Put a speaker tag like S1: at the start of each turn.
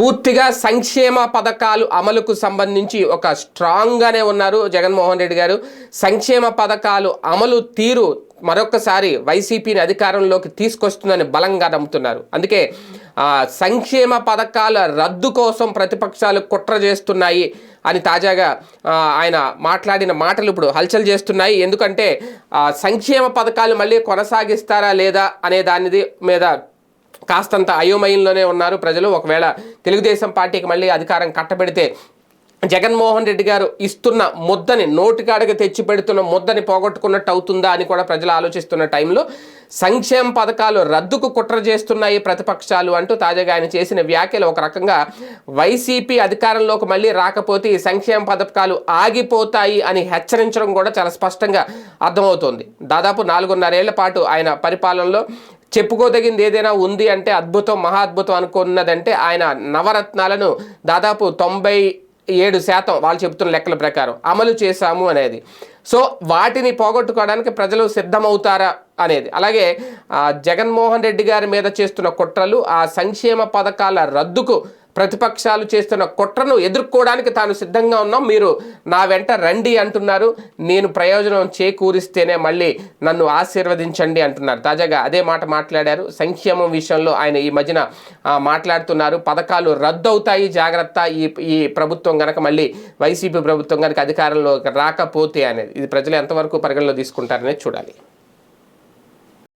S1: పూర్తిగా సంక్షేమ పథకాలు అమలుకు సంబంధించి ఒక స్ట్రాంగ్గానే ఉన్నారు జగన్మోహన్ రెడ్డి గారు. సంక్షేమ పథకాలు అమలు తీరు మరొకసారి వైసీపీని అధికారంలోకి తీసుకొస్తుందని బలంగా నమ్ముతున్నారు. అందుకే సంక్షేమ పథకాల రద్దు కోసం ప్రతిపక్షాలు కుట్ర చేస్తున్నాయి అని తాజాగా ఆయన మాట్లాడిన మాటలు ఇప్పుడు హల్చల్ చేస్తున్నాయి. ఎందుకంటే సంక్షేమ పథకాలు మళ్ళీ కొనసాగిస్తారా లేదా అనే దానిది మీద కాస్తంత అయోమయంలోనే ఉన్నారు. ప్రజలు ఒకవేళ తెలుగుదేశం పార్టీకి మళ్ళీ అధికారం కట్టబెడితే జగన్మోహన్ రెడ్డి గారు ఇస్తున్న ముద్దని నోటికాడగా తెచ్చి పెడుతున్న ముద్దని పోగొట్టుకున్నట్టు అవుతుందా అని కూడా ప్రజలు ఆలోచిస్తున్న టైంలో సంక్షేమ పథకాలు రద్దుకు కుట్ర చేస్తున్నాయి ప్రతిపక్షాలు అంటూ తాజాగా ఆయన చేసిన వ్యాఖ్యలు ఒక రకంగా వైసీపీ అధికారంలోకి మళ్ళీ రాకపోతే ఈ సంక్షేమ పథకాలు ఆగిపోతాయి అని హెచ్చరించడం కూడా చాలా స్పష్టంగా అర్థమవుతోంది. దాదాపు నాలుగున్నరేళ్ళ పాటు ఆయన పరిపాలనలో చెప్పుకోదగింది ఏదైనా ఉంది అంటే అద్భుతం మహా అద్భుతం అనుకున్నదంటే ఆయన నవరత్నాలను దాదాపు తొంభై ఏడు శాతం వాళ్ళు చెబుతున్న లెక్కల ప్రకారం అమలు చేశాము అనేది. సో వాటిని పోగొట్టుకోవడానికి ప్రజలు సిద్ధమవుతారా అనేది. అలాగే జగన్మోహన్ రెడ్డి గారి మీద చేస్తున్న కుట్రలు ఆ సంక్షేమ పథకాల రద్దుకు ప్రతిపక్షాలు చేస్తున్న కుట్రను ఎదుర్కోవడానికి తాను సిద్ధంగా ఉన్నాం. మీరు నా వెంట రండి అంటున్నారు. నేను ప్రయోజనం చేకూరిస్తేనే మళ్ళీ నన్ను ఆశీర్వదించండి అంటున్నారు. తాజాగా అదే మాట మాట్లాడారు. సంక్షేమం విషయంలో ఆయన ఈ మధ్యన మాట్లాడుతున్నారు. పథకాలు రద్దు అవుతాయి జాగ్రత్త. ఈ ఈ ప్రభుత్వం కనుక మళ్ళీ వైసీపీ ప్రభుత్వం కనుక అధికారంలో రాకపోతే అనేది ఇది ప్రజలు ఎంతవరకు పరిగణలో తీసుకుంటారనేది చూడాలి.